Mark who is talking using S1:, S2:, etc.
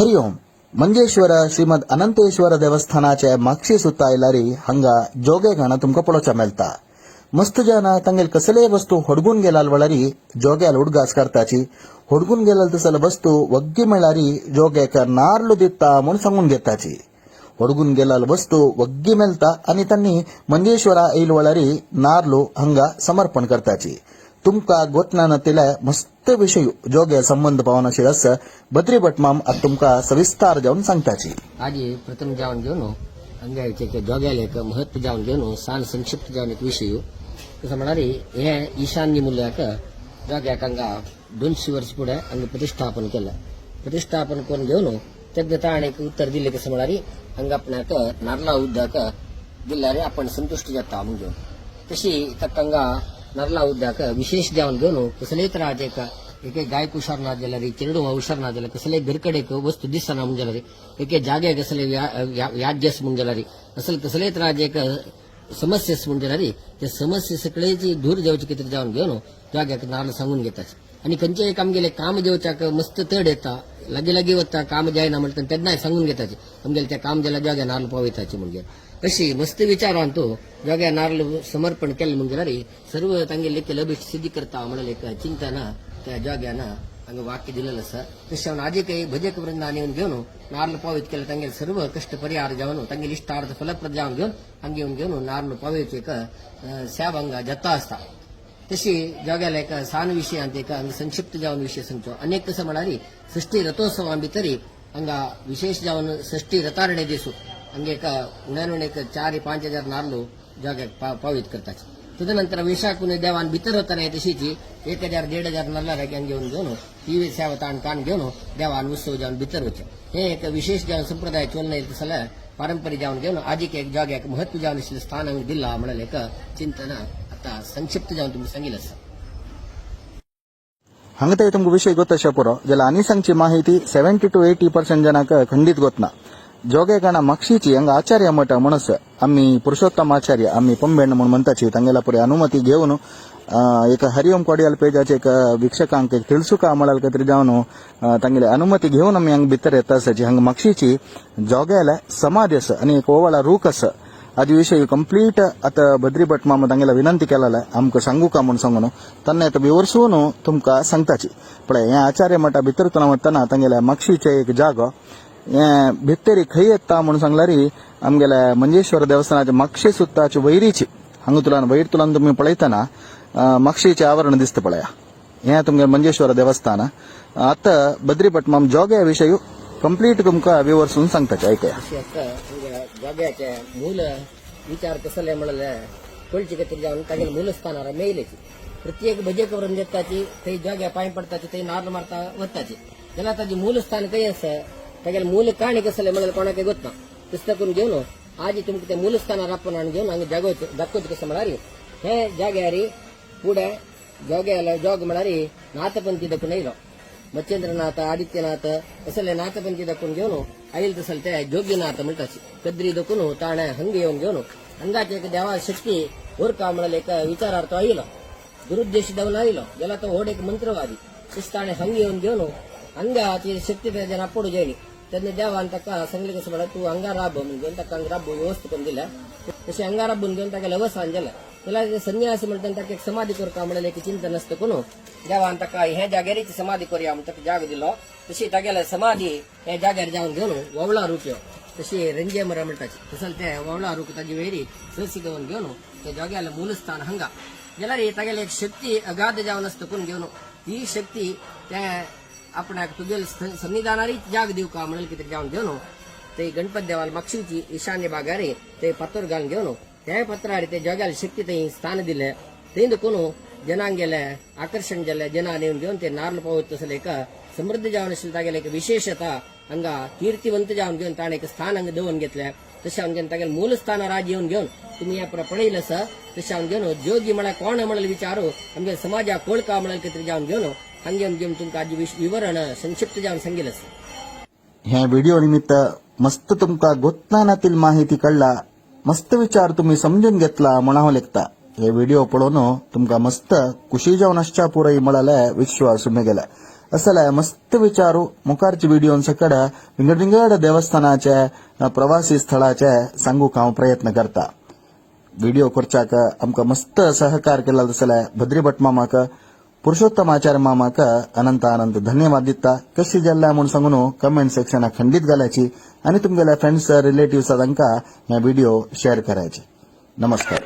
S1: ಹರಿ ಓಂ. ಮಂಜೇಶ್ವರ ಶ್ರೀಮದ್ ಅನಂತೇಶ್ವರ ದೇವಸ್ಥಾನಾಚೆ ಮಾಕ್ಷಿಸುತ್ತಾ ಇಲ್ಲರಿ, ಹಂಗ ಜೋಗೆಗಾಣ ತುಮಕಪೊಳ ಚಮೆಲ್ತ ಮಸ್ತ್ ಜನ ತಂಗೆಲ್ ಕಸಲೇ ವಸ್ತು ಹೊಡ್ಗುನ್ ಗೆಲಾಲ್ ಒಳರಿ, ಜೋಗ್ಯಾಲ್ ಹುಡ್ಗಾಸ್ಕರ್ತಾಚಿ ಹುಡ್ಗುನ್ ಗೆಲಲ್ದ ಸಲ ವಸ್ತು ಒಗ್ಗಿ ಮೇಳಾರಿ ಜೋಗ್ಯಾಕ ನಾರ್ಲು ದಿತ್ತ ಮುನ್ ಸಂಗುನ್ ಗೆತ್ತಾಚಿ. ಹೊಡ್ಗುನ್ ಗೆಲಾಲ್ ವಸ್ತು ಒಗ್ಗಿ ಮೆಲ್ತ, ಅನಿ ತನ್ನಿ ಮಂಜೇಶ್ವರ ಇಲ್ ವಳರಿ ನಾರ್ಲು ಹಂಗ ಸಮರ್ಪಣ ಕರ್ತಾಚಿ. तुमका गोतनान तिला मस्त विषय जोगे संबंध पावनाशी रस बद्री भटमाम आता तुमका सविस्तार जाऊन सांगताची.
S2: आजी प्रथम जावन घेऊन, अंगायचे एक जोग्याला एक महत्व जावन घेऊन सान संक्षिप्त जावन एक विषय. कसं म्हणारी हे ईशान्य मूल्याक जोग्याक हंगा दोनशे वर्ष पुढे हंगा प्रतिष्ठापन केलं. प्रतिष्ठापन करून घेऊन तेन्ना ताण उत्तर दिले कसं म्हणारी हंगा आपणाक नारला उद्याक दिल्यारे आपण संतुष्ट जाता म्हणून तशी तक्कंगा नरला नरला उद्याक विशेष जेवण घेऊन कसले त्रास एक एक गाय कुशार ना जाल्यार चेडू हुशार ना जाल्यार कसले बिरकडेक वस्तू दिसना म्हण जाल्यार एके जाग्या कसले व्याजस म्हण जाल्यार असले कसले त्रास एक समस्येस म्हण जाल्यार ते समस्या सगळेची धूर जेवचे कितें जेवण घेऊन जाग्याक नारळ सांगून घेतात आणि खंयचे एक आमगेले काम जेवच्याक मस्त तड येता लागी लागी वता काम जायना म्हणटा तेन्नाय सांगून घेतात आमगेले ते काम जाल्यार जाग्या नारळ पावयताचे म्हणजे अशी मस्त विचारान तो जाग्या नारळ समर्पण केले म्हणजे सर्व तांगे लेखे लभिष्ट सिद्धी करता म्हणून एक चिंतना त्या जाग्याना हांगा वाक्य दिलेलं आसा तशें आजी काही भजक वृंदान येवन घेवन नारळ पावयत केलं तांगे सर्व कष्ट परिहार जावन तांगे इश्टार्थ फलप्रद जावन घेवन हांगे येवन घेवन नारळ पावयचे एक अं, सेवा हांगा जता आसता तशी जाग्याला एक सान विशयांत एक हांगा संक्षिप्त जावन विशय सांगचो अनेक कसं म्हणाली सृष्टी रथोत्सवा અંગે ઉડાનુને ಚಾರಿ પાંચ હજાર નારનું જોકે ಪಾವತಿ કરતા ತದನಂತರ ವೀಸಾಕುನೆ ದೇವಾನ್ ಬಿತ್ತರ ಹೋತಾನೆ ತಶೀಚಿ ಏಕ ಹಜಾರ್ ದೇಡ್ ಹಜಾರ್ ನಲ್ಲಾರ ಹಂಗೆ ಒಂದು ಜೋನು ಈ ಸೇವ ತಾನ್ ಕಾನ್ ಜೋನು ದೇವಾನ್ ಉತ್ಸವ ಜಾನ್ ಬಿತ್ತರ ಹೋಚೆ ಹೇ ಏಕ ವಿಶೇಷ ಜಾನ್ ಸಂಪ್ರದಾಯ ಚೋಲ್ನ ಇರ್ತ ಸಲ ಪಾರಂಪರಿ ಜಾವನ್ ಜೋನು ಆಜಿಕೆ ಜಾಗ ಮಹತ್ವ ಜಾವನ್ ಇಷ್ಟ ಸ್ಥಾನ ಹಂಗಿಲ್ಲ ಮಳಲೇಕ ಚಿಂತನ ಅತ್ತ ಸಂಕ್ಷಿಪ್ತ ಜಾವನ್ ತುಂಬ ಸಂಗಿಲ್ಲ ಸರ್
S1: ಹಂಗತೆ ತಮ್ಗೆ ವಿಷಯ ಗೊತ್ತ ಶಾಪುರ, ಜಲ ಅನಿಸಂಚಿ ಮಾಹಿತಿ ಸೆವೆಂಟಿ ಟು ಏಯ್ಟಿ ಪರ್ಸೆಂಟ್ ಜನಕ್ಕೆ ಖಂಡಿತ ಗೊತ್ತನ जोगेगण मक्षीची हंग आचार्य मठ म्हणस आम्ही पुरुषोत्तम आचार्य आम्ही पंबेण म्हणून म्हणताची तांगेला पुढे अनुमती घेऊन अं, एक हरिओम कोडियाल पेजाचे एक वीक्षकांक एक तिळसुका म्हणाल काहीतरी जाऊन अं, तांगेले अनुमती घेऊन आम्ही हंग भितर येता असाची हंग मक्षीची जोग्याला समाधी अस आणि एक ओवाळा रूख अस ಅದ ವಿಷಯ ಕಂಪ್ಲೀಟ್ ಅತ ಬದ್ರಿ ಭಟ್ ಮಾಮ ತಂಗೆಲ್ಲ ವಿನಂತಿ ಕೇಳಲ್ಲ ಆಮ್ಕ ಸಂಗು ಕಾಮನ್ ಸಂಗನು ತನ್ನ ಆತ ವಿವರಿಸುವನು ತುಮ್ಕ ಸಂಗತಾಚಿ ಪಳೆ ಯಾ ಆಚಾರ್ಯ ಮಠ ಬಿತ್ತರುತನ ಮತ್ತನ ತಂಗೆಲ್ಲ ಮಕ್ಷಿಚೆ एक ಜಾಗ ಯಾ भित्तेरी खै येता म्हणून सांगलारी आमगेल्या मंजेश्वर देवस्थानाच्या मागशे सुत्ताची वैरीची हांग तुला वैर तुला तुम्ही पळयतना मागशीचे आवरण दिसतं पळया हें तुमगे मंजेश्वर देवस्थान आता बद्री भट माम जोग्या विषयी कंप्लीट तुमका विवरसून सांगताचे ऐकया
S2: अशी आता म्हणजे जाग्याचे मूल विचार कसले म्हणाले कोणची काहीतरी जाऊन तागेले मूलस्थानार मेयलेची प्रत्येक भजक वरून देताची थंय जाग्या पांय पडताची थंय नार्ल मारता वताची जाल्यार ताची मूलस्थान खंय आसा ಹಾಗೆ ಮೂಲ ಕಾಣಿಕೆ ಸಲ ಮಳೆ ಕೊಣಕ್ಕೆ ಗೊತ್ತ. ಪುಸ್ತಕನ ಜೀವನು ಆಜಿ ತುಮಕತೆ ಮೂಲ ಸ್ಥಾನ ರಪ್ಪ ನಾನು ಜೀವನ ಹಂಗೆ ಜಗೋತ್ ದಕ್ಕೋದ ಕೆಲಸ ಮಾಡಾರಿ ಹೇ, ಜಾಗ್ಯಾರಿ, ಕೂಡ, ಜೋಗೆ ಅಲ್ಲ, ಜೋಗ ನಾಥ ನಾಥಪಂಥಿ ದಕ್ಕುನ ಇರೋ ಮಚ್ಚೇಂದ್ರನಾಥ, ಆದಿತ್ಯನಾಥ, ಎಸಲೆ ನಾಥಪಂಥಿ ದಕ್ಕುನ್ ಜೀವನು ಐಲ್ದ ಸಲ್ತೆ ಜೋಗ್ಯನಾಥ ಮಿಲ್ಟಾಸಿ ಕದ್ರಿ ದಕ್ಕುನು ತಾಣೆ ಹಂಗೆ ಒಂದು ಜೀವನು ಹಂಗಾಚೆಕ ದೇವ ಶಕ್ತಿ ಓರ್ ಕಾಮಳಲೇಕ ವಿಚಾರಾರ್ಥ ಆಯಿಲ್ಲ ದುರುದ್ದೇಶದವನ ಆಯಿಲ್ಲ ಎಲ್ಲ ಓಡೇಕ ಮಂತ್ರವಾದಿ. ಶಿಸ್ತಾಣೆ ಹಂಗೆ ಒಂದು ಜೀವನು ಹಂಗ ಅತಿ ಶಕ್ತಿ ಜನ ಅಪ್ಪಡು ಜೈಲಿ. हंगाची शक्ती त्याच्या पडू जायनी त्यांनी देवान ताका सांगले कसं म्हणा तू हंगा राब म्हणून घेऊन ताका हंगा राब व्यवस्था करून दिल्या तशी हंगा राबून घेऊन ताका लवसान गेला त्याला ते संन्यासी म्हणतात ताका एक समाधी करता म्हणाले एक चिंतन नसतं कोण देवान ताका हे जाग्यारीची समाधी करूया म्हणून ताका जाग दिलो तशी तागेला समाधी हे जाग्यार जावन घेवन ववळा रुट्यो तशी रंजे मरा म्हणटाची तसल ते ववळा रूक ताजी वेरी सरसी घेवन घेवन ते जाग्याला मूलस्थान हंगा जाल्यार तागेले एक शक्ती अगाध जावन आसता कोण घेवन ही शक्ती ते आपणाक तुगेल संविधानारीच जाग दिवं का म्हणून कितें जावन घेवन ते गणपत देवाल मागशीची ईशान्य भागारे ते पत्र घालून घेवन त्या पत्रार ते जगाला शक्ती थंय स्थान दिले. थंय कोण? जनांक गेले आकर्षण जाले जना नेऊन घेवन ते नारल पावत तसले एक समृद्ध जावन आशिल्ले तागेले एक विशेषता. हांगा कीर्तिवंत जावन घेवन ताणें एक स्थान हांगा दवरून घेतले तशें हांवें घेवन तागेले मूलस्थान राज येवन घेवन तुम्ही या पळयलें आसा तशें हांवें घेवन जोगी म्हळ्यार कोण म्हणाल विचारू? आमगे समाजा कोळका म्हणाल कितें जावन घेवन हांगे घेवन तुमकां विवरण संक्षिप्त
S1: ह्या व्हिडिओ निमित्त मस्त तुमका गोत्नानातील माहिती कळला. मस्त विचार तुम्ही समजून घेतला म्हणावं लेखता हे व्हिडिओ पळोवन तुमका मस्त खुशी जावन आसच्या पुरय म्हळाले विश्वास उमे गेला असला मस्त विचारू मुखारचे व्हिडिओ सकड विंगड देवस्थानाचे प्रवासी स्थळाचे सांगूक हांव प्रयत्न करता. व्हिडिओ करच्याक आमकां मस्त सहकार केला तसल्या भद्री भट मामाक ಪುರುಷೋತ್ತಮಾಚಾರ್ಯ ಮಾಮಕ ಅನಂತ धन्यवाद दिता कशी जाल्ल्या म्हूण सांगून कमेंट सेक्शन खंडीत घालायची आणि तुमगेल्या फ्रेंड्स रिलेटिव्हसांका हे व्हिडिओ शेअर करायचे नमस्कार